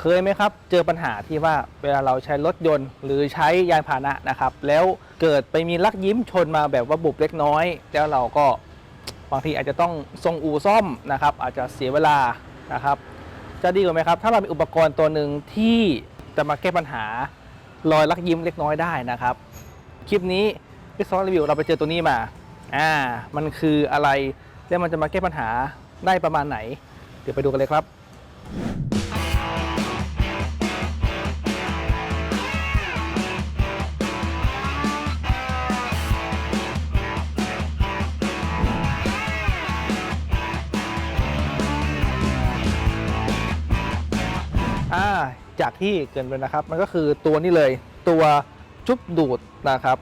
เคยไหมครับเจอปัญหาที่ว่าเวลาเราใช้รถยนต์ หรือใช้ยานพาหนะนะครับ แล้วเกิดไปมีลักยิ้มชนมาแบบว่าบุบเล็กน้อย แล้วเราก็บางทีอาจจะต้องส่งอู่ซ่อมนะครับ อาจจะเสียเวลานะครับ จะดีกว่าไหมครับ ถ้าเรามีอุปกรณ์ตัวหนึ่งที่จะมาแก้ปัญหารอยลักยิ้มเล็กน้อยได้นะครับ คลิปนี้วิศวะรีวิวเราไปเจอตัวนี้มาอ่ามันคืออะไรแล้วมันจะมาแก้ปัญหาได้ประมาณไหน เดี๋ยวไปดูกันเลยครับ อ่าจากที่เกินไปนะครับ มันก็คือตัวนี้เลยตัวชุบดูดนะครับ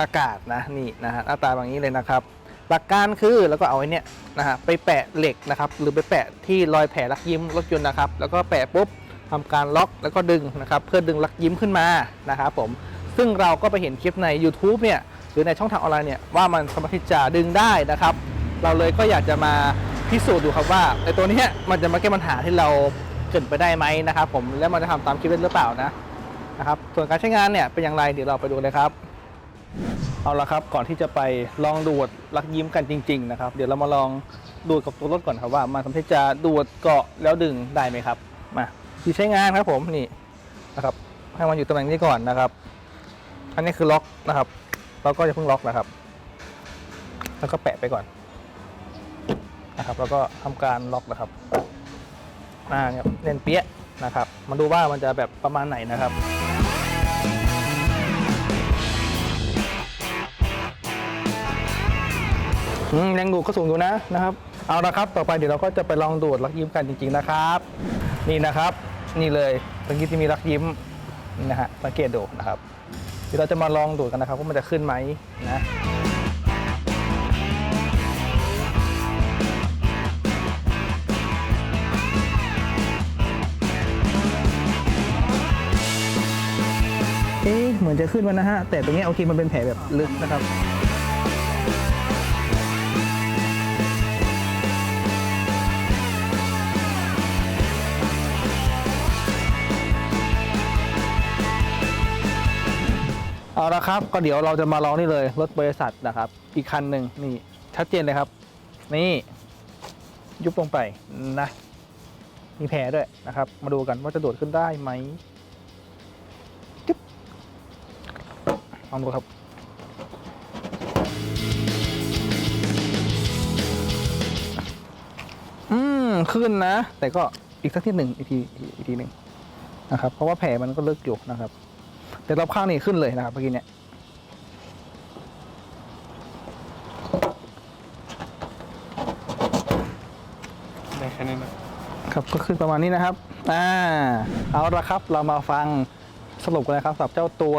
อากาศนะนี่นะฮะหน้าตาแบบนี้เลยนะครับ หลักการคือแล้วก็เอาไอ้นี่นะฮะไปแปะเหล็กนะครับ หรือไปแปะที่รอยแผลลักยิ้มรถยนต์นะครับ แล้วก็แปะปุ๊บทำการล็อกแล้วก็ดึงนะครับ เพื่อดึงลักยิ้มขึ้นมานะครับผมซึ่งเราก็ไปเห็นคลิปใน YouTube เนี่ยหรือในช่องทางออนไลน์เนี่ยว่ามันสามารถที่จะดึงได้นะครับ เราเลยก็อยากจะมา พิสูจน์ดูครับว่าในตัวนี้มันจะมาแก้ปัญหาที่เราเกิดไปได้ไหมนะครับผมแล้วมันจะทำตามคลิปได้หรือเปล่านะนะครับส่วนการใช้งานเนี่ยเป็นอย่างไรเดี๋ยวเราไปดูเลยครับ เอาละครับก่อนที่จะไปลองดูดลักยิ้มกันจริง ๆ นะครับ เดี๋ยวเรามาลองดูดกับตัวรถก่อนครับว่ามันสามารถจะดูดเกาะแล้วดึงได้ไหมครับมาที่ใช้งานครับผมนี่นะครับให้มันอยู่ตำแหน่งนี้ก่อนนะครับ อันนี้คือล็อกนะครับเราก็จะเพิ่งล็อกนะครับ แล้วก็แปะไปก่อน นะครับ แล้วก็ทำการล็อกนะครับอ่าเนี่ยเน้นเปี้ยะนะครับมาดูว่ามันจะแบบประมาณไหนนะครับแรงดูดก็สูงอยู่นะนะครับ เอาละครับ ต่อไปเดี๋ยวเราก็จะไปลองดูดลักยิ้มกันจริง ๆนะครับ นี่นะครับ นี่เลยเมื่อกี้ที่มีลักยิ้มนะฮะสังเกตดูนะครับเดี๋ยวเราจะมาลองดูดกันนะครับว่ามันจะขึ้นไหมนะ เอ๊ะเหมือนจะขึ้นมานะฮะ แต่ตรงนี้โอเคมันเป็นแผลแบบลึกนะครับเอาละครับ ก็เดี๋ยวเราจะมาลองนี่เลย รถบริษัทนะครับ อีกคันหนึ่งนี่ ชัดเจนเลยครับ นี่ ยุบลงไปนะ มีแผลด้วยนะครับ มาดูกันว่าจะโดดขึ้นได้ไหม ลองดูครับอืมขึ้นนะ แต่ก็อีกสักทีหนึ่งอีกทีอีกทีหนึ่งนะครับ เพราะว่าแผลมันก็ลึกอยู่นะครับ แต่รอบข้างนี่ขึ้นเลยนะครับเมื่อกี้เนี่ยได้แค่นี้นะครับก็ขึ้นประมาณนี้นะครับอ่าเอาละครับเรามาฟังสรุปกันนะครับสำหรับเจ้าตัว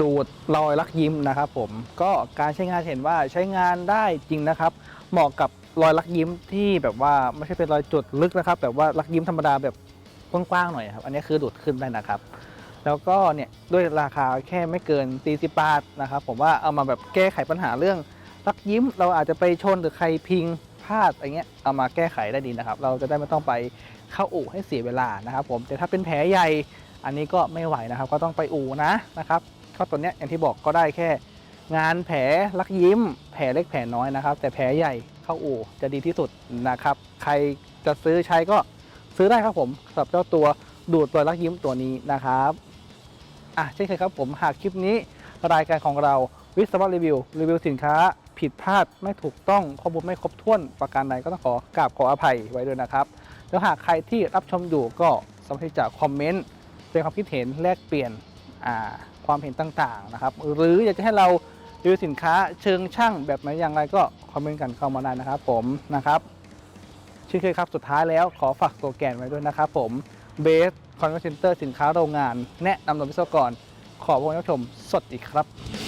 ดูดรอยลักยิ้มนะครับผมก็การใช้งานเห็นว่าใช้งานได้จริงนะครับ เหมาะกับรอยลักยิ้มที่แบบว่าไม่ใช่เป็นรอยจุดลึกนะครับ แบบว่าลักยิ้มธรรมดาแบบกว้างๆหน่อยครับ อันนี้คือดูดขึ้นได้นะครับ แล้วก็เนี่ยด้วยราคาแค่ไม่เกิน 40 บาทนะครับ ผมว่าเอามาแบบแก้ไขปัญหาเรื่องลักยิ้ม เราอาจจะไปชนหรือใครพิงพลาดอะไรเงี้ยเอามาแก้ไขได้ดีนะครับ เราจะได้ไม่ต้องไปเข้าอู่ให้เสียเวลานะครับ ผมแต่ถ้าเป็นแผลใหญ่อันนี้ก็ไม่ไหวนะครับ ก็ต้องไปอู่นะนะครับ ก็ตัวเนี้ยอย่างที่บอกก็ได้แค่ งานแผลลักยิ้ม แผลเล็กแผลน้อยนะครับ แต่แผลใหญ่เข้าอู่จะดีที่สุดนะครับ ใครจะซื้อใช้ก็ซื้อได้ครับผมสำหรับเจ้าตัวดูดรอยลักยิ้มตัวนี้นะครับอะเช่นเคยครับผมหากคลิปนี้รายการของเราวิศวะรีวิว รีวิวสินค้า ผิดพลาดไม่ถูกต้องข้อมูลไม่ครบถ้วนประการใดก็ต้องขอกราบขออภัยไว้ด้วยนะครับ แล้วหากใครที่รับชมอยู่ก็สามารถที่จะคอมเมนต์แสดงความคิดเห็นแลกเปลี่ยนอ่า ความเห็นต่างๆนะครับ หรืออยากจะให้เรารีวิวสินค้าเชิงช่างแบบไหนอย่างไรก็คอมเมนต์กันเข้ามาได้นะครับผมนะครับเช่นเคยครับสุดท้ายแล้วขอฝากตัวแกนไว้ด้วยนะครับผมเบสคอนเวนเซนเตอร์สินค้าโรงงาน แนะนำโดยวิศวกร ขอบคุณผู้ชมสดอีกครับ